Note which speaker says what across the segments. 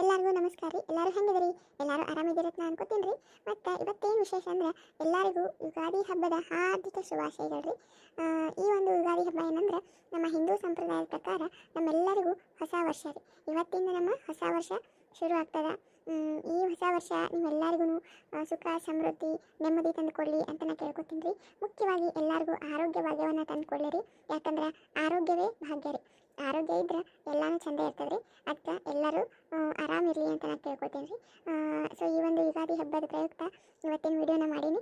Speaker 1: ಎಲ್ಲರಿಗೂ ನಮಸ್ಕಾರ ರೀ. ಎಲ್ಲರೂ ಹೆಂಗಿದ್ರಿ? ಎಲ್ಲರೂ ಆರಾಮಿದ್ದೀರತ್ ನಾನು ಅನ್ಕೋತೀನಿ ರೀ. ಮತ್ತು ಇವತ್ತೇನು ವಿಶೇಷ ಅಂದ್ರೆ ಎಲ್ಲರಿಗೂ ಯುಗಾದಿ ಹಬ್ಬದ ಹಾರ್ದಿಕ ಶುಭಾಶಯಗಳು ರೀ. ಈ ಒಂದು ಯುಗಾದಿ ಹಬ್ಬ ಏನಂದ್ರೆ ನಮ್ಮ ಹಿಂದೂ ಸಂಪ್ರದಾಯದ ಪ್ರಕಾರ ನಮ್ಮೆಲ್ಲರಿಗೂ ಹೊಸ ವರ್ಷ ರೀ. ಇವತ್ತಿಂದ ನಮ್ಮ ಹೊಸ ವರ್ಷ ಶುರು ಆಗ್ತದೆ. ಈ ಹೊಸ ವರ್ಷ ನಿಮ್ಮೆಲ್ಲರಿಗೂ ಸುಖ, ಸಮೃದ್ಧಿ, ನೆಮ್ಮದಿ ತಂದುಕೊಳ್ಳಿ ಅಂತ ನಾನು ಕೇಳ್ಕೊತೀನಿ ರೀ. ಮುಖ್ಯವಾಗಿ ಎಲ್ಲರಿಗೂ ಆರೋಗ್ಯ ಭಾಗ್ಯವನ್ನು ತಂದುಕೊಳ್ಳಿ ರೀ. ಯಾಕಂದ್ರೆ ಆರೋಗ್ಯವೇ ಭಾಗ್ಯ ರೀ. ಆರೋಗ್ಯ ಇದ್ರೆ ಎಲ್ಲಾನು ಚಂದ ಇರ್ತದ ರೀ ಅದಕ್ಕೆ ಎಲ್ಲರೂ ಆರಾಮಿರಲಿ ಅಂತ ನಾನು ಕೇಳ್ಕೊತೀನಿ ರೀ ಸೊ ಈ ಒಂದು ಯುಗಾದಿ ಹಬ್ಬದ ಪ್ರಯುಕ್ತ ಇವತ್ತಿನ ವಿಡಿಯೋನ ಮಾಡೀನಿ.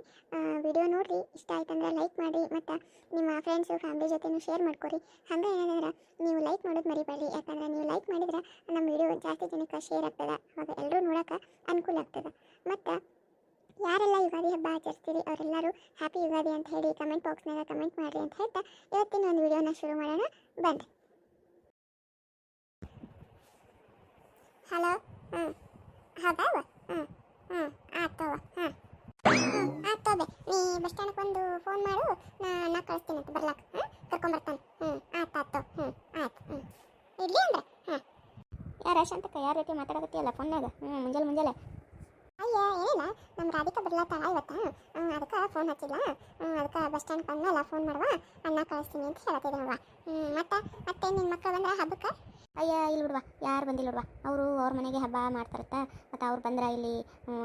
Speaker 1: ವಿಡಿಯೋ ನೋಡಿರಿ. ಇಷ್ಟ ಆಯ್ತಂದ್ರೆ ಲೈಕ್ ಮಾಡಿ ಮತ್ತು ನಿಮ್ಮ ಫ್ರೆಂಡ್ಸು ಫ್ಯಾಮಿಲಿ ಜೊತೆನೂ ಶೇರ್ ಮಾಡ್ಕೊರಿ. ಹಂಗೆ ಏನಂದ್ರೆ ನೀವು ಲೈಕ್ ಮಾಡೋದು ಮರಿಬೇಡಿ ಯಾಕಂದ್ರೆ ನೀವು ಲೈಕ್ ಮಾಡಿದ್ರೆ ನಮ್ಮ ವಿಡಿಯೋ ಜಾಸ್ತಿ ಜನಕ್ಕೆ ಶೇರ್ ಆಗ್ತದೆ. ಅವಾಗ ಎಲ್ಲರೂ ನೋಡೋಕೆ ಅನುಕೂಲ ಆಗ್ತದೆ. ಮತ್ತು ಯಾರೆಲ್ಲ ಯುಗಾದಿ ಹಬ್ಬ ಆಚರಿಸ್ತೀರಿ, ಅವರೆಲ್ಲರೂ ಹ್ಯಾಪಿ ಯುಗಾದಿ ಅಂತ ಹೇಳಿ ಕಮೆಂಟ್ ಬಾಕ್ಸ್ನಾಗ ಕಮೆಂಟ್ ಮಾಡಿರಿ ಅಂತ ಹೇಳ್ತಾ ಇವತ್ತಿನ ಒಂದು ವಿಡಿಯೋನ ಶುರು ಮಾಡೋಣ. ಬನ್ನಿ ಹಲೋ ಹ್ಞೂ ಹೌದಾ? ಹ್ಞೂ ಹ್ಞೂ ಆಯ್ತವ ಹಾಂ ಹ್ಞೂ ಆಯ್ತು ಬೇ ನೀ ಬಸ್ ಸ್ಟ್ಯಾಂಡ್ಗೆ ಬಂದು ಫೋನ್ ಮಾಡು, ನಾ ಕಳಿಸ್ತೀನಿ ಅಂತ ಬರ್ಲಾಕ. ಹಾಂ ಕರ್ಕೊಂಬರ್ತಾನೆ. ಹ್ಞೂ ಆಯ್ತು ಆಯ್ತು ಹ್ಞೂ ಆಯ್ತು ಹ್ಞೂ ಇಡ್ಲಿ ಅಂದ್ರೆ? ಹ್ಞೂ ಯಾರು ಶಾಂತಕ್ಕ ಯಾರ ರೀತಿ ಮಾತಾಡಕತ್ತೀಯಲ್ಲ ಫೋನ್ನಾಗ ಹ್ಞೂ ಮುಂಜಾನೆ ಮುಂಜಾನೆ ಅಯ್ಯ, ಏನಿಲ್ಲ. ನಮ್ಮ ರಾಧಿಕಾ ಬರ್ಲತ್ತಾಳ ಇವತ್ತು. ಅದಕ್ಕೆ ಫೋನ್ ಹಚ್ಚಿಲ್ಲ ಅದಕ್ಕೆ ಬಸ್ ಸ್ಟ್ಯಾಂಡ್ ಬಂದ್ಮೇಲೆ ಫೋನ್ ಮಾಡುವ. ಅಣ್ಣ ಕಳಿಸ್ತೀನಿ ಅಂತ ಹೇಳ್ತಿದ್ದೆ ಹ್ಞೂ ಮತ್ತೆ ಮತ್ತೆ ನಿನ್ನ ಮಕ್ಕಳು ಬಂದ್ರೆ ಹಬ್ಬಕ್ಕೆ? ಅಯ್ಯ, ಇಲ್ಲಿ ಬಿಡ್ವಾ ಯಾರು ಬಂದಿಲ್ಲ ಬಿಡುವ ಅವರು ಅವ್ರ ಮನೆಗೆ ಹಬ್ಬ ಮಾಡ್ತಾರತ್ತ. ಮತ್ತು ಅವ್ರು ಬಂದ್ರೆ ಇಲ್ಲಿ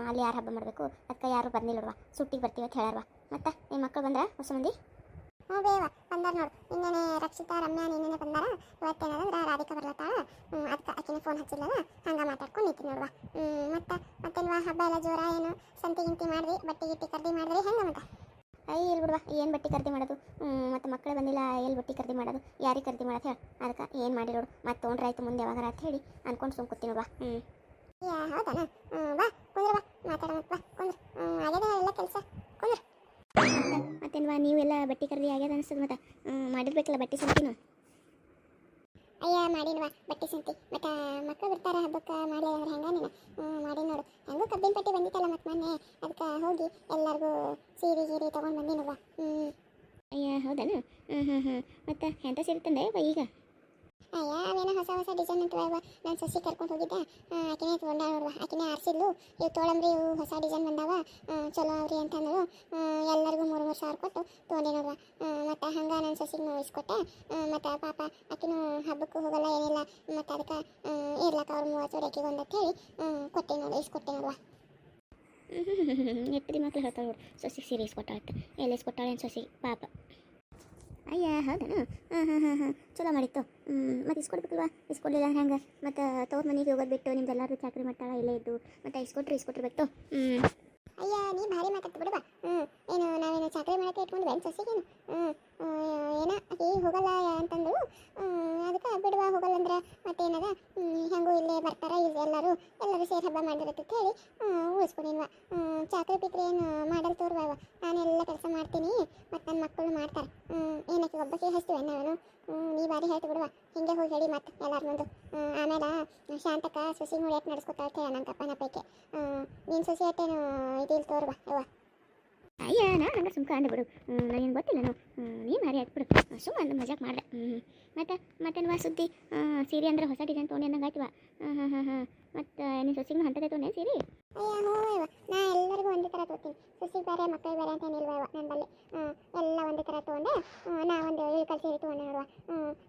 Speaker 1: ಅಲ್ಲಿ ಯಾರು ಹಬ್ಬ ಮಾಡಬೇಕು? ಅದಕ್ಕೆ ಯಾರು ಬಂದಿಲ್ಲ ಬಿಡ್ವಾ ಸುಟ್ಟಿಗೆ ಬರ್ತೀವಿ ಅಂತ ಹೇಳಾರ್ವಾ ಮತ್ತೆ ನಿಮ್ಮ ಮಕ್ಕಳು ಬಂದ್ರೆ ಹೊಸ ಮಂದಿ ಹ್ಞೂ ಬೇವ ಬಂದಾರ ನೋಡು. ನಿನ್ನೆ ರಕ್ಷಿತಾ, ರಮ್ಯಾ ನಿನ್ನೆ ಬಂದಾರ. ಇವತ್ತೇನಂದ್ರೆ ರಾಧಿಕಾ ಬರ್ಲತ್ತಾಳ ಅದಕ್ಕೆ ಆಕಿನ ಫೋನ್ ಹಚ್ಚಿಲ್ಲಲ್ಲ? ಹಂಗೆ ಮಾತಾಡ್ಕೊಂಡು ನಿಂತೀನಿ ನೋಡುವ. ಮತ್ತೆ, ಮತ್ತೇನ್ವಾ? ಹಬ್ಬ ಎಲ್ಲ ಜೋರ ಏನು? ಸಂತಿ ಗಿಂತಿ ಮಾಡಿರಿ ಬಟ್ಟೆ ಗಿಟ್ಟಿ ಖರೀದಿ ಮಾಡಿದ್ರಿ? ಹೆಂಗೆ ಮತ್ತೆ? ಅಯ್ಯ ಇಲ್ಲಿ ಬಿಡುವ ಏನು ಬಟ್ಟೆ ಖರೀದಿ ಮಾಡೋದು? ಹ್ಮ್, ಮತ್ತೆ ಮಕ್ಕಳು ಬಂದಿಲ್ಲ ಎಲ್ಲಿ ಬಟ್ಟೆ ಖರೀದಿ ಮಾಡೋದು? ಯಾರಿಗೆ ಖರೀದಿ ಮಾಡೋದು ಹೇಳಿ. ಅದಕ್ಕೆ ಏನು ಮಾಡಿ ನೋಡು. ಮತ್ತೆ ತೊಗೊಂಡ್ರಾಯ್ತು ಮುಂದೆ ಯಾವಾಗ ಅಂತ ಹೇಳಿ ಅನ್ಕೊಂಡು ಸುಮ್ ಕೂತೀನಿ ಬಾ ಹ್ಞೂ ಹೌದಾನ? ಬಾ ಕುಂದ್ರ ಬಾ ಮಾತಾಡೋಣ ಬಾ ಕುಂದ್ರ. ಆಗ್ಯದ ಎಲ್ಲ ಕೆಲಸ? ಕುಂದ್ರ. ಮತ್ತೇನ್ವಾ ನೀವೆಲ್ಲ ಬಟ್ಟೆ ಖರೀದಿ ಆಗ್ಯದ ಅನಿಸ್ತದೆ ಮತ್ತೆ? ಮಾಡಿರ್ಬೇಕಲ್ಲ ಬಟ್ಟೆ ಸಂತಿನೂ? ಅಯ್ಯ ಮಾಡಿನ್ವಾ ಬಟ್ಟೆ ಸಂತಿ. ಮತ್ತು ಮಕ್ಕಳು ಬರ್ತಾರ ಹಬ್ಬಕ್ಕೆ ಮಾಡಲಿ ಅವ್ರು ಹೆಂಗ ನೀನು? ಮಾಡಿ ನೋಡು. ಹೆಂಗೂ ಕಬ್ಬಿನ ಪಟ್ಟಿ ಬಂದಿತ್ತಲ್ಲ ಮತ್ತು ಮೊನ್ನೆ? ಅದಕ್ಕೆ ಹೋಗಿ ಎಲ್ಲರಿಗೂ ಸೀರೆ ಗೀರೆ ತೊಗೊಂಡು ಬಂದಿನವ್ವ ಹ್ಞೂ ಅಯ್ಯ ಹೌದನ ಹ್ಞೂ ಹ್ಞೂ ಹ್ಞೂ ಮತ್ತು ಎಂಥ ಸೀರೆ ತಂದೆ ಯವ್ವ ಈಗ. ಅಯ್ಯ ಅವೇನೋ ಹೊಸ ಹೊಸ ಡಿಸೈನ್ ಅಂತ ಯವ್ವ ನಾನು ಸಸಿ ಕರ್ಕೊಂಡು ಹೋಗಿದ್ದೆ. ಆ, ಆಕಿನೇ ತೊಗೊಂಡ ನೋಡುವ. ಆಕಿನೇ ಆರಿಸಿದ್ಲು. ಇವು ತೊಳಂಬ್ರಿ ಇವು ಹೊಸ ಡಿಸೈನ್ ಬಂದಾವ. ಆ, ಚಲೋ ಅವ್ರಿ ಅಂತಂದ್ರು ಆ, ಎಲ್ಲರಿಗೂ ಮೂರು ಮೂರು ಸಾವಿರ ಕೊಟ್ಟು ತೊಗೊಂಡೆ ನೋಡುವ. ಮತ್ತು ಹಂಗೆ ನನ್ನ ಸಸಿಗೆ ಇಸ್ಕೊಟ್ಟೆ ಮತ್ತು ಪಾಪ ಆಕಿನೂ ಹಬ್ಬಕ್ಕೂ ಹೋಗಲ್ಲ ಏನಿಲ್ಲ. ಮತ್ತು ಅದಕ್ಕೆ ಇರ್ಲಕ್ಕ ಅವ್ರು ಮೂವತ್ತು ಸಾವಿರ ಆಕಿಗೆ ಒಂದು ಅಂತ ಹೇಳಿ ಕೊಟ್ಟೆ ನೋಡು ಇಸ್ಕೊಟ್ಟೆ ನೋಡುವ. ಎಟ್ಟು ಮಕ್ಳು ಹೇಳ್ತಾಳೆ ನೋಡು. ಸೊಸಿಗೆ ಸೀರೆ ಇಸ್ಕೊಟ್ಟಾಳತ್ತೆ ಎಲ್ಲಿ ಇಸ್ಕೊಟ್ಟಾಳೆ ಸೊಸಿ ಪಾಪ. ಅಯ್ಯ, ಹೌದೇನು? ಹಾಂ ಹಾಂ ಹಾಂ ಹಾಂ. ಚಲೋ ಮಾಡಿತ್ತು. ಮತ್ತು ಇಸ್ಕೊಡ್ಬೇಕಲ್ವಾ ಇಸ್ಕೊಡ್ಲಿಲ್ಲ ಹೆಂಗೆ ಮತ್ತು ತವ್ರ ಮನೆಗೆ ಹೋಗೋದು ಬಿಟ್ಟು ನಿಮ್ದೆಲ್ಲರೂ ಚಾಕ್ರಿ ಮಾಡ್ತಾಳ, ಇಲ್ಲೇ ಇದ್ದು. ಮತ್ತು ಇಸ್ಕೊಟ್ರಿ ಇಸ್ಕೊಟ್ಟಿರ್ಬೇಕು ಹ್ಞೂ ಅಯ್ಯ, ನೀ ಭಾರಿ ಮಾತಾಡ್ತು ಬಿಡುವ ಹ್ಞೂ ಏನು, ನಾವೇನು ಚಾಕ್ರಿ ಮಾಡಕ್ಕೆ ಇಟ್ಕೊಂಡು ಬೆನ್ ಸೊಸಿಗೇನು? ಹ್ಞೂ ಏನೋ ಆಕಿ ಹೋಗಲ್ಲ ಅಂತಂದು ಅದಕ್ಕೆ ಬಿಡುವ ಹೋಗಲ್ಲ ಅಂದ್ರೆ ಮತ್ತೇನದ? ಇಲ್ಲೇ ಬರ್ತಾರ, ಇಲ್ಲಿ ಎಲ್ಲರೂ ಎಲ್ಲರೂ ಸೇರಿ ಹಬ್ಬ ಮಾಡಿರತ್ತೆ ಅಂತ ಹೇಳಿ ಉಳಿಸ್ಕೊಂಡಿನ್ವ ಚಾಕ್ರಿ ಪಿಕ್ರಿ ಏನು ಮಾಡಲ್ ತೋರ್ವ ನಾನೆಲ್ಲ ಕೆಲಸ ಮಾಡ್ತೀನಿ ಮತ್ತು ನನ್ನ ಮಕ್ಕಳು ಮಾಡ್ತಾರೆ. ಏನಕ್ಕೆ ಒಬ್ಬಕ್ಕೆ ಹಚ್ತೀವಿ ನಾನು ನೀ ಬಾರಿ ಹೇಳ್ತು ಬಿಡುವ. ಹಿಂಗೆ ಹೋಗಿ ಹೇಳಿ ಮತ್ತೆ ಎಲ್ಲಾರ ಮುಂದೆ ಆಮೇಲೆ ಶಾಂತಕ ಸುಸಿ ನೋಡಿ ನಡೆಸ್ಕೊತಾ ಇರ್ತೇವೆ ನನ್ನ ಕಪ್ಪನ ಪೈಕೆ. ನೀನು ಸುಸಿ ಅಟ್ಟೇನು ಇದಿಲ್ಲ ತೋರ್ವ ಯವ್ವ ಅಯ್ಯ ನಾನು ಹಂಗೆ ಸುಮ್ಕ ಅಂದೆ ಬಿಡು. ನನಗೆ ಗೊತ್ತಿಲ್ಲ ನಾನು ನೀ ಭಾರಿ ಆಯ್ತು ಬಿಡು. ಸುಮ್ಮ ಅಂದು ಮಜಾಕ್ ಮಾಡಿದೆ. ಹ್ಞೂ ಮತ್ತು, ಮತ್ತೇನು ಸುದ್ದಿ? ಸಿರಿ ಅಂದ್ರೆ ಹೊಸ ಡಿಸೈನ್ ತೊಗೊಂಡು ಅನ್ನಂಗೆ ಆಯ್ತವ ಹಾಂ ಹಾಂ ಹಾಂ ಹಾಂ. ಮತ್ತು, ನೀನು ಸೊಸಿಗೆ ಹಂತದೇ ತೊಗೊಂಡೇನು ಸೀರೆ? ಅಯ್ಯೋ ನಾ ಎಲ್ಲರಿಗೂ ಒಂದೇ ಥರ ತೊಗೊತೀನಿ ಸೊಸಿ ಬೇರೆ ಮಕ್ಕಳು ಬೇರೆ ಅಂತ ಏನಿಲ್ವ ನನ್ನಲ್ಲಿ? ಎಲ್ಲ ಒಂದೇ ಥರ ತೊಗೊಂಡೆ. ನಾ ಒಂದು ಇಳ್ಕಲ್ ಸೀರೆ ತೊಗೊಂಡೆ ನೋಡುವ.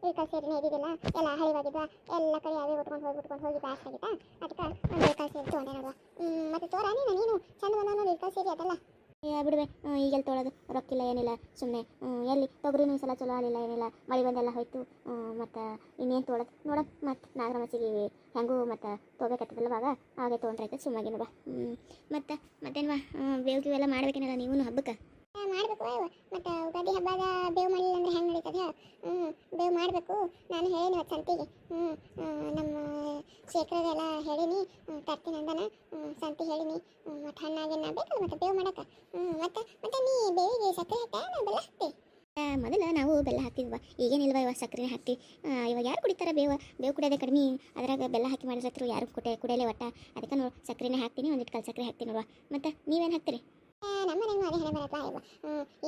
Speaker 1: ಇಳ್ಕಲ್ ಸೀರೆನೇ ಇದ್ದಿದ್ದಿಲ್ಲ ಎಲ್ಲ ಹಳಿವಾಗಿದ್ವ. ಎಲ್ಲ ಕಡೆ ಯಾವೇ ಉಟ್ಕೊಂಡು ಹೋಗಿ ಉಟ್ಕೊಂಡು ಹೋಗಿ ಬ್ಯಾಸ್ ಆಗಿತ್ತಾ? ಅದಕ್ಕೆ ಒಂದು ಇಳ್ಕಲ್ ಸೀರೆ ತೊಗೊಂಡೆ ನೋಡುವ. ಮತ್ತು ತೋರ, ನೀನು ನೀನು. ಚಂದ ಬಂದ ನೋಡಿ ಇಳ್ಕಲ್ ಸೀರೆ ಅದಲ್ಲ? ಬಿಡುವೆ ಈಗೆಲ್ಲ ತೊಳೋದು, ರೊಕ್ಕಿಲ್ಲ, ಏನಿಲ್ಲ ಸುಮ್ಮನೆ ಎಲ್ಲಿ, ತೊಗರಿನೂ ಸಲ ಚಲೋ ಆಗಲಿಲ್ಲ, ಏನಿಲ್ಲ, ಮಳೆ ಬಂದೆಲ್ಲ ಹೋಯ್ತು ಮತ್ತು ಇನ್ನೇನು ತೊಳೋದು ನೋಡ ಮತ್ತು ನಾಗರಮಸಿಗೆ ಹೆಂಗೂ ಮತ್ತು ತೊಗೋಬೇಕಾಗ್ತದಲ್ವಾಗ ಹಾಗೆ ತೊಗೊಂಡ್ರೈತೆ ಬಾ ಮತ್ತು ಮತ್ತೇನ್ವಾ ಬೇವು ಎಲ್ಲ ಮಾಡ್ಬೇಕೇನಲ್ಲ ನೀವು ಹಬ್ಬಕ್ಕೆ? ಮಾಡಬೇಕು ಮತ್ತು ಉಗಾದಿ ಹಬ್ಬದ ಬೇವು ಮಾಡಿಲ್ಲ ಅಂದ್ರೆ ಹೆಂಗೆ ನಡೀತದೆ ಹ್ಞೂ ಬೇವು ಮಾಡಬೇಕು. ನಾನು ಹೇಳೀನಿ ಇವತ್ತು ಸಂತಿಗೆ. ಹ್ಞೂ ನಮ್ಮ ಶೇಖರದೆಲ್ಲ ಹೇಳೀನಿ. ತರ್ತೀನಿ ಅಂದನ. ಸಂತಿ ಹೇಳೀನಿ. ಮತ್ತು ಹಣ್ಣಾಗಿನ ಬೇಕಲ್ಲ ಮತ್ತು ಬೇವು ಮಾಡಕ್ಕೆ ಹ್ಞೂ ಮತ್ತು ಮತ್ತು ನೀ ಬೇವಿಗೆ ಸಕ್ಕರೆ ಹಾಕ್ತಾ ನಾನು ಬೆಲ್ಲ ಹಾಕ್ತಿ? ಮೊದಲು ನಾವು ಬೆಲ್ಲ ಹಾಕ್ತಿದ್ವ. ಈಗೇನಿಲ್ವ ಇವಾಗ ಸಕ್ಕರೆ ಹಾಕ್ತಿ? ಇವಾಗ ಯಾರು ಕುಡಿತಾರೆ ಬೇವು? ಬೇವು ಕುಡಿಯೋದೇ ಕಡಿಮೆ. ಅದ್ರಾಗ ಬೆಲ್ಲ ಹಾಕಿ ಮಾಡಿದ್ರೆ ಯಾರು ಕುಟೆ ಕುಡಿಯಲೇ ಒಟ್ಟ. ಅದಕ್ಕೆ ನೋಡಿ ಸಕ್ಕರೆನೇ ಹಾಕ್ತೀನಿ, ಒಂದಿಟ್ಟು ಕಲ್ ಸಕ್ಕರೆ ಹಾಕ್ತೀನಿ ನೋಡುವ. ಮತ್ತು ನೀವೇನು ಹಾಕ್ತೀರಿ?
Speaker 2: ನಮ್ಮ ಮನೆಗೂ ಅದೇ ಹಣೆ ಬರಪ್ಪ ಇವ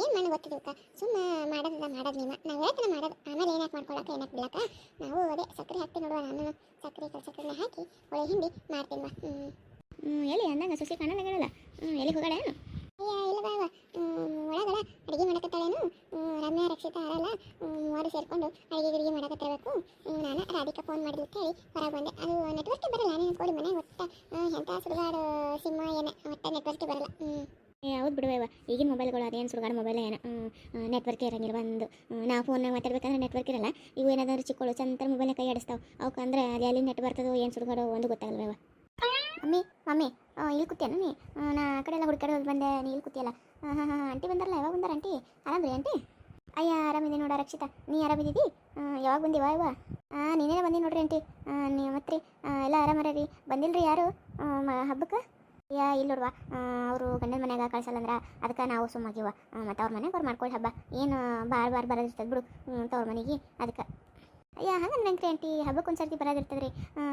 Speaker 2: ಏನು ಮಣ್ಣು ಗೊತ್ತಿದ್ವಕ್ಕ ಸುಮ್ಮ ಮಾಡೋದಿಲ್ಲ ಮಾಡೋದು ನಿಮ್ಮ ನಾವು ಹೇಳ್ತಾನೆ ಮಾಡೋದು. ಆಮೇಲೆ ಏನಾಕ್ ಮಾಡ್ಕೊಳಕ್ಕೆ ಏನಕ್ಕೆ ಬಿಡಕ್ಕ ನಾವು ಅದೇ ಸಕ್ಕರೆ ಹಾಕ್ತಿ ನೋಡುವ ನಾನು. ಸಕ್ಕರೆ ಕಲ್ಸಕ್ಕರೆ ಹಾಕಿ ಒಳ್ಳೆ ಹಿಂಡಿ ಮಾಡ್ತೀನಿ ಬಾ ಹ್ಞೂ ಎಲ್ಲಿ? ಅಂದಂಗ ಸೊಸೆ ಕಾಣಲ್ಲ ಎಲ್ಲಿ ಹೋಗಣ ಏನು ಇಲ್ಲ ಬಾ ಒಳಗಡೆ ಅಡುಗೆ ಮಾಡಕತ್ತಾಳೇನು? ರಮ್ಯಾ ರಕ್ಷಿತಾ ಆರಲ್ಲ ಮೂವರು ಸೇರ್ಕೊಂಡು ಅಡುಗೆ ಗಿಡಿಗೆ ಮಾಡಕತ್ತಿರಬೇಕು. ನಾನು ರಾಧಿಕಾ ಫೋನ್ ಮಾಡಿದ್ಲು ಹೇಳಿ ಹೊರಗೆ ಬಂದೆ. ಅದು ನೆಟ್ವರ್ಕ್ ಬರಲ್ಲ ನೀನು ಕೊಡಿ ಮನೆ ಒಟ್ಟ ಎಂಥ ಸುಡುಗಾಡು ಸಿಂಹ ಏನೇ ಒಟ್ಟ ನೆಟ್ವರ್ಕ್ ಬರಲ್ಲ. ಹ್ಞೂ ಹೌದು ಬಿಡುವ ಈಗಿನ ಮೊಬೈಲ್ಗಳು ಅದೇನು ಸುಡುಗಾಡು ಮೊಬೈಲ್ ಏನು? ನೆಟ್ವರ್ಕ್ ಇರಂಗಿಲ್ಲ ಒಂದು. ನಾ ಫೋನ್ನಾಗ ಮಾತಾಡ್ಬೇಕಂದ್ರೆ ನೆಟ್ವರ್ಕ್ ಇರಲ್ಲ. ಇವು ಏನಾದ್ರು ಚಿಕ್ಕಳು ಚಂದ್ರ ಮೊಬೈಲ್ ಕೈ ಆಡಿಸ್ತಾವೆ. ಅವಕ್ಕೆ ಅಂದ್ರೆ ಅಲ್ಲಿ ಎಲ್ಲಿ ನೆಟ್ ಬರ್ತದೋ ಏನು ಸುಡುಗಾಡು ಒಂದು ಗೊತ್ತಾಗಲ್ವ ಮಮ್ಮಿ ಮಮ್ಮಿ ಇಲ್ಲಿ ಕೂತಿಯನ ನೀ ನಾ ಆ ಕಡೆ ಎಲ್ಲ ಹುಡುಕಾಡಿ ಬಂದೆ. ನೀ ಇಲ್ಲಿ ಕೂತಿಯಲ್ಲ? ಹಾಂ ಹಾಂ ಹಾಂ ಆಂಟಿ ಬಂದಾರಲ್ಲ ಯಾವಾಗ ಬಂದಾರ ಆಂಟಿ? ಆರಾಮ್ರಿ ಆಂಟಿ? ಅಯ್ಯ ಆರಾಮಿದೆ ನೋಡ ರಕ್ಷಿತಾ. ನೀ ಆರಾಮಿದ್ದೀವಿ ಯಾವಾಗ ಬಂದಿವ ಇವ ಹಾಂ ನೀನೇ ಬಂದಿ ನೋಡ್ರಿ ಆಂಟಿ. ನೀವು ಮತ್ತೆ ಎಲ್ಲ ಆರಾಮರ ರೀ ಬಂದಿಲ್ರಿ ಯಾರು? ಆ, ಮ- ಹಬ್ಬಕ್ಕೆ? ಯಾ ಇಲ್ಲ ನೋಡ್ವಾ. ಅವರು ಗಂಡನ ಮನ್ಯಾಗ ಕಳ್ಸಲ್ಲಂದ್ರ ಅದಕ್ಕೆ ನಾವು ಸುಮ್ಮಾಗಿವ. ಮತ್ತು ಅವ್ರ ಮನೆಗೆ ಅವ್ರು ಮಾಡ್ಕೊಳ್ಳಿ ಹಬ್ಬ. ಏನು, ಬಾರ್ ಬಾರ್ ಬರೋದಿರ್ತದೆ ಬಿಡು. ತವ್ರ ಮನೆಗೆ ಅದಕ್ಕೆ. ಅಯ್ಯ ಹಂಗೆ ನಂಗೆ ಆಂಟಿ ಹಬ್ಬಕ್ಕೆ ಒಂದು ಸರ್ತಿ ಬರೋದಿರ್ತದೆ ರೀ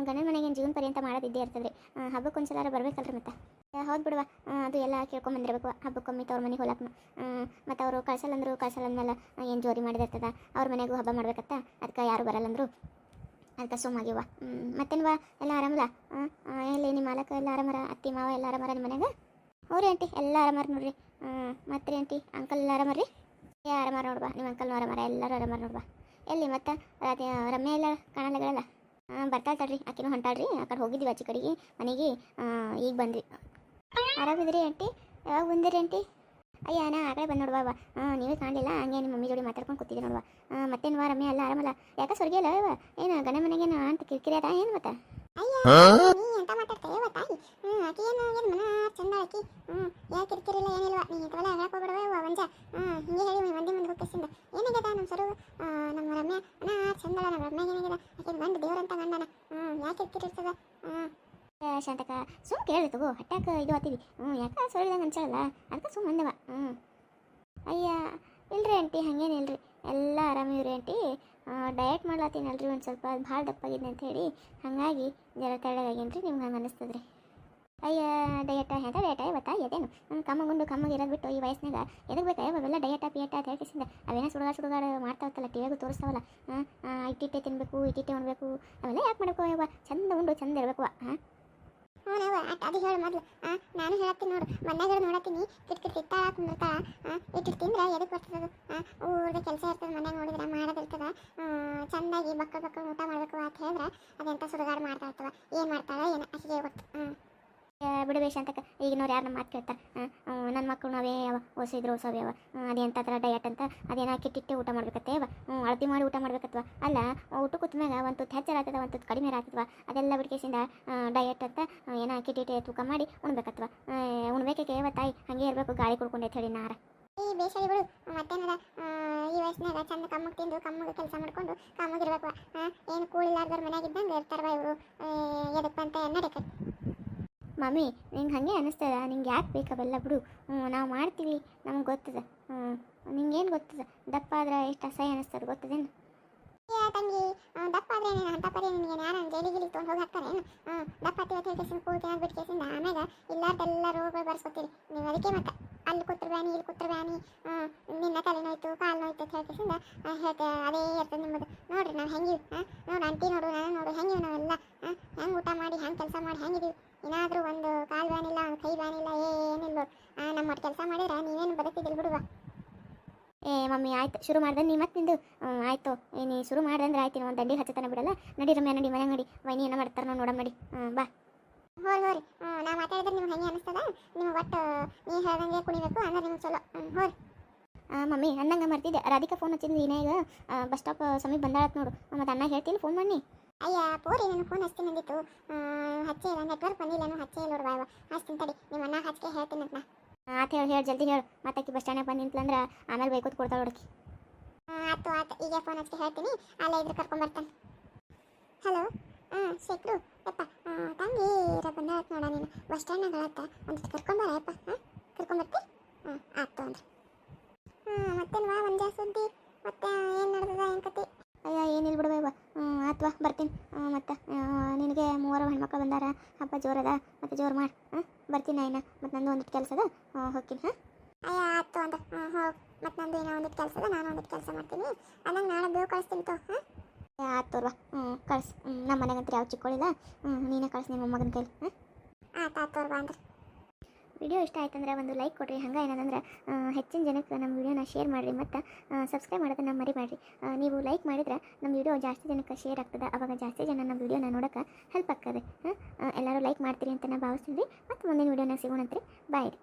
Speaker 2: ಗಂಡನ ಮನೆಗೆ ಏನು ಜೀವನ ಪರ್ಯಂತ ಮಾಡೋದಿದ್ದೇ ಇರ್ತದೆ ರೀ ಹಬ್ಬಕ್ಕೆ ಒಂದ್ಸಲ ಬರ್ಬೇಕಲ್ರಿ ಮತ್ತೆ. ಹೌದು ಬಿಡುವ. ಅದು ಎಲ್ಲ ಕೇಳ್ಕೊಂಬಂದಿರ್ಬೇಕು ಹಬ್ಬಕ್ಕೊಮ್ಮೆ ತವ್ರ ಮನೆಗೆ ಹೋಲಕ್ನು ಮತ್ತು ಅವರು ಕಳ್ಸಲ್ಲಂದ್ರು ಕಳ್ಸಲ್ಲ ಅಂದ್ಮೇಲೆ ಏನು ಜೋರಿ ಮಾಡಿದಿರ್ತದ ಅವ್ರ ಮನೆಗೂ ಹಬ್ಬ ಮಾಡ್ಬೇಕತ್ತ. ಅದಕ್ಕೆ ಯಾರು ಬರಲ್ಲಂದ್ರು ಅದಕ್ಕೆ ಸುಮ್ಮಾಗಿವ. ಮತ್ತೇನ್ವಾ? ಎಲ್ಲ ಆರಾಮಲ್ಲ ಎಲ್ಲಿ ನಿಮ್ಮ ಮಾಲಕ ಎಲ್ಲ ಆರಾಮರ? ಅತ್ತಿ, ಮಾವ ಎಲ್ಲ ಆರಾಮರ ನಿಮ್ಮ ಮನ್ಯಾಗ? ಅವ್ರಿ ಆಂಟಿ ಎಲ್ಲ ಆರಾಮಾರ ನೋಡ್ರಿ. ಮತ್ತೆ ಆಂಟಿ ಅಂಕಲ್ ಎಲ್ಲ ಆರಾಮರಿ ಏ ಆರಾಮಾರ ನೋಡ್ಬಾ ನಿಮ್ಮ ಅಂಕಲ್ನು ಆರಾಮಾರ ಎಲ್ಲರೂ ಆರಾಮಾರ ನೋಡ್ಬಾ. ಎಲ್ಲಿ ಮತ್ತೆ? ಅದೇ ರಮ್ಯಾ ಎಲ್ಲ ಕಾಣಲ್ಲಗಳಲ್ಲ? ಬರ್ತಾ ತಡ್ರಿ ಆಕಿನೂ ಹೊಂಟಾಳ್ರಿ ಆ ಕಡೆ ಹೋಗಿದ್ವಿ ಆಚೆ ಕಡೆಗೆ ಮನೆಗೆ ಈಗ ಬಂದ್ರಿ ಆರಾಮಿದ್ರಿ ಆಂಟಿ? ಯಾವಾಗ ಬಂದಿರಿ ಆಂಟಿ? ಅಯ್ಯ ನಾ ಆ ಕಡೆ ಬಂದು ನೋಡುವ ಹಾಂ ನೀವೇ ಕಾಣಲಿಲ್ಲ ಹಂಗೆ ನಿಮ್ಮ ಮಮ್ಮಿ ಜೋಡಿ ಮಾತಾಡ್ಕೊಂಡು ಕೂತಿದ್ದೆ ನೋಡುವ ಮತ್ತೇನು ವಾ ರಮ್ಯಾ ಎಲ್ಲ ಆರಾಮಲ್ಲ? ಯಾಕೆ ಸ್ವರ್ಗಿ ಅಲ್ಲ ಏನು ಮನೆಗೆ ಮನೆಗೇನು ಅಂತ ಕಿರಿಕಿರಿ ಅದ ಏನು ಮತ್ತೆ ನೀ ಎಂತ ಮಾತಾಡ್ತೇವ ತಾಯಿ ಹ್ಞೂ ಆಕಿ ಏನು ಏನು ಮನ? ಚಂದ ಆಕಿ ಹ್ಞೂ ಯಾಕೆ ಕಿರಿಕಿರಿಲ್ಲ ಏನಿಲ್ವ. ನೀ ಇಂಥವೆಲ್ಲ ಹೇಳಕ್ ಹೋಗ್ಬೇಡವ ಮಂಜ. ಹ್ಞೂ ಹಿಂಗೆ ಹೇಳಿ ಮಂದಿ ಮುಂದೆ ಹೋಗ್ತಿಸಿಂದ. ಏನಾಗ್ಯದ ನಮ್ಮ ಸರು? ನಮ್ಮ ರಮ್ಯ. ಅಣ್ಣ ಚಂದಳ, ನಮ್ಮ ರಮ್ಯ ಏನಾಗ್ಯದ? ಆಕೆ ಗಂಡ ದೇವರಂತ ಗಂಡನ? ಹ್ಞೂ ಯಾಕೆ ಇರ್ತಿರ್ತದ ಹ್ಞೂ ಶಾಂತಕ ಸುಮ್ ಕೇಳಿ ತಗೋ. ಹಟ್ಟಾಕ ಇದು ಆತೀವಿ ಹ್ಞೂ ಯಾಕೆ ಸೊಳ್ಳಿದಂಗೆ ಅನ್ಸಲ್ಲ? ಅದಕ್ಕೆ ಸುಮ್ ಅಂದವ. ಹ್ಞೂ ಅಯ್ಯ, ಇಲ್ರಿ ಆಂಟಿ ಹಂಗೇನಿಲ್ರಿ ಎಲ್ಲ ಆರಾಮಿವ್ರಿ ಆಂಟಿ. ಡಯಟ್ ಮಾಡ್ಲತ್ತೀನಲ್ರಿ ಒಂದು ಸ್ವಲ್ಪ. ಭಾಳ ದಪ್ಪಾಗಿದೆ ಅಂತ ಹೇಳಿ. ಹಾಗಾಗಿ ಜರ ತೆಳ್ಳಗಾಗೇನ್ರಿ ನಿಮ್ಗೆ ಹಂಗೆ ಅನ್ನಿಸ್ತದ್ರಿ ಅಯ್ಯ, ಡಯಟ ಎಂತ ಡಯಟ ಇವತ್ತಾ? ಎದೇನು? ಕಮ್ಮಗುಂಡು ಕಮ್ಮಗಿರೋದು ಬಿಟ್ಟು ಈ ವಯಸ್ಸಿನಾಗ ಎದಕ್ಕೆ ಬೇಕಾ? ಅವೆಲ್ಲ ಡಯಟ ಪಿಯಟ ಅಂತ ಹೇಳ್ಕಿಸಿಂದ ಅವೇನೋ ಸುಡುಗಾಡು ಸುಡುಗಾಡು ಮಾಡ್ತಾವತ್ತಲ್ಲ, ಟಿವಿಯಾಗೂ ತೋರಿಸ್ತಾವಲ್ಲ. ಹಾಂ ಇಟ್ಟಿಟ್ಟೆ ತಿನ್ನಬೇಕು ಇಟ್ಟಿಟ್ಟೆ ಉಣ್ಬೇಕು. ಅವೆಲ್ಲ ಯಾಕೆ ಮಾಡಬೇಕು ಯವ್ವ? ಚಂದ ಉಂಡು, ಚಂದ ಇರಬೇಕು ಹಾಂ ಹ್ಞೂ ಅದು ಹೇಳು ಮೊದಲು. ನಾನು ಹೇಳತ್ತೀನಿ ನೋಡು. ಮನ್ಯಾಗ ನೋಡತ್ತೀನಿ. ಕಿಟ್ಕಿಟ್ ತಿತ್ತಾಳ ಕುಂದಿರ್ತಾಳ. ಇಟ್ಟು ತಿಂದ್ರೆ ಎದಕ್ಕೆ ಬರ್ತದ ಊರದ ಕೆಲಸ ಇರ್ತದೆ, ಮನ್ಯಾಗ ನೋಡಿದ್ರೆ ಮಾಡೋದಿರ್ತದೆ ಚಂದಾಗಿ ಬಕ್ಕಲ್ ಬಕ್ಕಲ್ ಊಟ ಮಾಡಬೇಕು ಅಂತ ಹೇಳಿದ್ರೆ ಅದೆಂತ ಸುಡುಗಾಡು ಮಾಡ್ತಾ ಇರ್ತವ ಏನು ಮಾಡ್ತಾಳ ಏನು, ಅಷ್ಟಿಗೆ ಗೊತ್ತು. ಹ್ಞೂ. ಬಿಡಬೇಶ ಅಂತ ಈಗಿನವ್ರು ಯಾರು ನಮ್ಮ ಮಾತು ಕೇಳ್ತಾರೆ. ನನ್ನ ಮಕ್ಕಳು ನಾವೇ ಯಾವ ಓಸಿದ್ರು ಓಸೋವೆ ಅವ. ಅದೇಂತ ಥರ ಡಯಟ್ ಅಂತ ಅದೇನ ಕಿಟ್ಟಿಟ್ಟೆ ಊಟ ಮಾಡ್ಬೇಕತ್ತೆ ಅವ. ಅಳತಿ ಮಾಡಿ ಊಟ ಮಾಡ್ಬೇಕತ್ವ. ಅಲ್ಲ ಊಟ ಕೂತ್ಮ್ಯಾಗ ಒಂದು ಹೆಚ್ಚರ ಆಗ್ತದ ಒಂದು ಕಡಿಮೆ ಆಗ್ತದ ಅದೆಲ್ಲ ಬಿಡ್ಕೇಸಿಂದ ಡಯಟ್ ಅಂತ ಏನ ಕಿಟ್ಟಿಟ್ಟೆ ತೂಕ ಮಾಡಿ ಉಣ್ಬೇಕತ್ವ. ಉಣ್ಬೇಕೆ ತಾಯಿ, ಹಂಗೆ ಇರಬೇಕು ಗಾಳಿ ಕುಡ್ಕೊಂಡೈತೆ ಅಂತ ಹೇಳಿ ನಾರ. ಈ ಬೇಸರಿ ಬಿಡು. ಮತ್ತೇನದ ಈ ವಯಸ್ಸಿನಾಗ ಚಂದ ಕಮ್ಮಗ್ ತಿಂದು, ಕಮ್ಮಗ ಕೆಲಸ ಮಾಡ್ಕೊಂಡು ಕಮ್ಮಗಿರ್ಬೇಕು ಏನು ಕೂಳಿಲಾರ್ದವ್ರ ಮನೆಯಾಗಿದ್ದಂಗೆ ಇರ್ತಾರವ ಇವರು. ಎದಕ್ಕಂತ ನಡೀತದೆ ಮಮ್ಮಿ ನಿಂಗೆ ಹಾಗೆ ಅನ್ನಿಸ್ತದ ನಿಂಗೆ ಯಾಕೆ ಬೇಕು ಅವೆಲ್ಲ ಬಿಡು ನಾವು ಮಾಡ್ತೀವಿ, ನಮ್ಗೆ ಗೊತ್ತದ. ಹ್ಞೂ ನಿಂಗೇನು ಗೊತ್ತದ? ದಪ್ಪ ಆದ್ರೆ ಎಷ್ಟು ಅಸಹ್ಯ ಅನ್ನಿಸ್ತದ ಗೊತ್ತದೇನು? ತಂಗಿ ದಪ್ಪ ಆದ್ರೆ ಏನೇನು ಪರಿ ನಿನಗೆ ಯಾರು ಜೈಲಿ ಗಿಲಿ ತೊಗೊಂಡು ಹೋಗಿ ಹಾಕ್ತಾರೇನು ಹಾಂ ದಪ್ಪ ಹತ್ತಿ ಹೊತ್ತು ಕೇಸಿನ ಕೂತು ತಿನ್ನೋದು ಬಿಟ್ಟು ಕೇಸಿಂದ, ಆಮ್ಯಾಗ ಇಲ್ಲಾರ್ದೆಲ್ಲ ರೋಗಗಳು ಬರ್ಸ್ಕೊತೀರಿ. ನೀವು ಅದಕ್ಕೆ ಮತ್ತೆ ಅಲ್ಲಿ ಕೂತ್ರ ಬ್ಯಾನಿ, ಇಲ್ಲಿ ಕೂತ್ರ ಬ್ಯಾನಿ ನಿನ್ನ ತಲೆ ನೋಯ್ತು, ಕಾಲು ನೋಯ್ತು ಅಂತ ಹೇಳ್ಕೇಸಿಂದ ಹೇಳ್ತೆ ಅದೇ ಇರ್ತದೆ ನಿಮ್ಮದು. ನೋಡ್ರಿ, ನಾವು ಹೆಂಗಿವಿ ಹಾಂ ನೋಡು ಅಂಟಿ ನೋಡು, ನಾನು ನೋಡು, ಹೆಂಗಿವಿ ನಾವೆಲ್ಲ? ಹೆಂಗೆ ಊಟ ಮಾಡಿ, ಹೆಂಗೆ ಕೆಲಸ ಮಾಡಿ, ಹೆಂಗಿದೀವಿ? ಏನಾದರೂ ಒಂದು ಕಾಲು ಬ್ಯಾನ್ ಇಲ್ಲ ಒಂದು ಕೈ ಬ್ಯಾನ್ ಇಲ್ಲ ಏನಿಲ್ಲ ನಮ್ಮ ಕೆಲಸ ಮಾಡಿದ್ರೆ ನೀವೇನು ಬದುಕಿದ್ದಿಲ್ಲ ಬಿಡುವ. ಏ ಮಮ್ಮಿ ಆಯ್ತು ಶುರು ಮಾಡ್ದೆ ನೀ ಮತ್ತೆ ನಿಂದು. ಆಯ್ತು ನೀ ಶುರು ಮಾಡ್ದಂದ್ರೆ ಆಯ್ತು ಒಂದು ದಂಡಿ ಹಚ್ಚತನ ಬಿಡಲ್ಲ. ನಡಿ ರಮ್ಯಾ ನಡಿ ಮನೆ ನಡಿ ವೈನಿ ಏನೋ ಮಾಡ್ತಾರೆ ನಾವು ನಡಿ. ಹ್ಞೂ ಬಾ. ಹೋರಿ ಹೋರಿ. ನಾ ಮಾತಾಡಿದ್ರೆ ನಿಮ್ಗೆ ಹೆಂಗೆ ಅನಿಸ್ತದ ನಿಮ್ಗೆ ಒಟ್ಟು ನೀ ಹೇಳ್ದಂಗೆ ಕುಣಿಬೇಕು ಅಂದ್ರೆ ನಿಮ್ಗೆ ಚಲೋ. ಹೋರಿ. ಮಮ್ಮಿ ಅನ್ನಂಗೆ ಮಾಡ್ತಿದ್ದೆ. ರಾಧಿಕಾ ಫೋನ್ ಹಚ್ಚಿದ್ವಿ ಈಗ ಬಸ್ ಸ್ಟಾಪ್ ಸಮೀಪ ಬಂದಾಳತ್ ನೋಡು. ಮತ್ತೆ ಅಣ್ಣ ಹೇಳ್ತೀನಿ ಫೋನ್ ಮಾಡಿ ಅಯ್ಯ ಪೋರಿ ನನ್ನ ಫೋನ್ ಹಚ್ತೀನಿ ಅಂದಿತ್ತು. ಹಚ್ಚೇ ಇಲ್ಲ ನೆಟ್ವರ್ಕ್ ಬಂದಿಲ್ಲ ನಾನು ಹಚ್ಚೇ ಇಲ್ಲ ನೋಡುವ ಹಚ್ತೀನಿ ತಡಿ ನಿಮ್ಮ ಅಣ್ಣ ಹಚ್ಕೆ ಹೇಳ್ತೀನಿ ಅಂತ ಆತ ಹೇಳಿ ಹೇಳಿ ಜಲ್ದಿ ಹೇಳು. ಮತ್ತಾಕಿ ಬಸ್ ಸ್ಟ್ಯಾಂಡಿಗೆ ಬಂದು ನಿಂತ್ಲಂದ್ರೆ ಆಮೇಲೆ ಬೈಕೋತ್ ಕೊಡ್ತಾಳೆ ಹುಡುಕಿ ಆಯ್ತು ಆಯ್ತು ಈಗ ಫೋನ್ ಹಚ್ಚಿ ಹೇಳ್ತೀನಿ. ಅಲ್ಲೇ ಇದ್ರೆ ಕರ್ಕೊಂಬರ್ತಾನೆ ಹಲೋ ಹಾಂ ಶೇಖರು ಯಪ್ಪ. ತಂಗಿ ಇರ ಬಂದಾಳತ್ ನೋಡ ನೀನು. ಬಸ್ ಸ್ಟ್ಯಾಂಡ್ನಾಗ ಹೇಳತ್ತ ಒಂದು ಕರ್ಕೊಂಬರ ಯಪ್ಪ. ಹಾಂ ಕರ್ಕೊಂಬರ್ತಿ ಹಾಂ ಆಯ್ತು ಅಂದ್ರೆ. ಹಾಂ ಮತ್ತೇನು ವಾ ಒಂದೇ ಸುದ್ದಿ? ಮತ್ತೆ ಏನು ನಡೆದದ ಏನು ಕತೆ ಅಯ್ಯ ಏನಿಲ್ಲ ಬಿಡುವ ಹ್ಞೂ ಬರ್ತೀನಿ. ಮತ್ತು ನಿನಗೆ ಮೂವರು ಹೆಣ್ಮಕ್ಳು ಬಂದಾರ. ಹಬ್ಬ ಜೋರದ? ಮತ್ತೆ ಜೋರು ಮಾಡಿ ಹಾಂ ಬರ್ತೀನಿ ಆಯ್ನ ಮತ್ತೆ ನಂದು ಒಂದಿಟ್ಟು ಕೆಲಸ ಅದ. ಹೋಗ್ತೀನಿ ಹಾಂ?
Speaker 1: ಅಯ್ಯ ಆಯ್ತು ಅಂತ ಹಾಂ ಹೋಗಿ. ಮತ್ತು ನಂದು ಏನೋ ಒಂದಿಟ್ಟು ಕೆಲಸ ಅದ. ನಾನು ಒಂದಿಟ್ಟು ಕೆಲಸ ಮಾಡ್ತೀನಿ. ಅದಂಗೆ ನಾಳೆ ಬೇವು ಕಳಿಸ್ತೀನಿ ತೋ ಹಾಂ?
Speaker 2: ಆಯ್ತು ಅಲ್ವಾ ಹ್ಞೂ ಕಳ್ಸಿ. ನಮ್ಮ ಮನೆಗಂತ ಯಾವ ಚಿಕ್ಕೋಳಿಲ್ಲ. ಹ್ಞೂ ನೀನೇ ಕಳ್ಸಿ ನಿಮ್ಮ ಮಗನ ಕೈಲಿ ಹಾಂ?
Speaker 1: ಆಯ್ತು ಆಯ್ತು ಅಂದ್ರೆ.
Speaker 2: ವಿಡಿಯೋ ಇಷ್ಟ ಆಯ್ತಂದ್ರೆ ಒಂದು ಲೈಕ್ ಕೊಡ್ರಿ. ಹಂಗೆ ಏನಂದ್ರೆ ಹೆಚ್ಚಿನ ಜನಕ್ಕೆ ನಮ್ಮ ವಿಡಿಯೋನ ಶೇರ್ ಮಾಡಿರಿ ಮತ್ತು ಸಬ್ಸ್ಕ್ರೈಬ್ ಮಾಡೋದನ್ನ ಮರಿಬೇಡ್ರಿ. ನೀವು ಲೈಕ್ ಮಾಡಿದ್ರೆ ನಮ್ಮ ವಿಡಿಯೋ ಜಾಸ್ತಿ ಜನಕ್ಕೆ ಶೇರ್ ಆಗ್ತದೆ. ಅವಾಗ ಜಾಸ್ತಿ ಜನ ನಮ್ಮ ವಿಡಿಯೋನ ನೋಡೋಕೆ ಹೆಲ್ಪ್ ಆಗ್ತದೆ. ಹಾಂ ಎಲ್ಲರೂ ಲೈಕ್ ಮಾಡ್ತೀರಿ ಅಂತ ನಾನು ಭಾವಿಸ್ತೀನಿ ಮತ್ತು ಮುಂದಿನ ವಿಡಿಯೋನ ಸಿಗೋಣಂತ್ರಿ. ಬಾಯ್ ರೀ.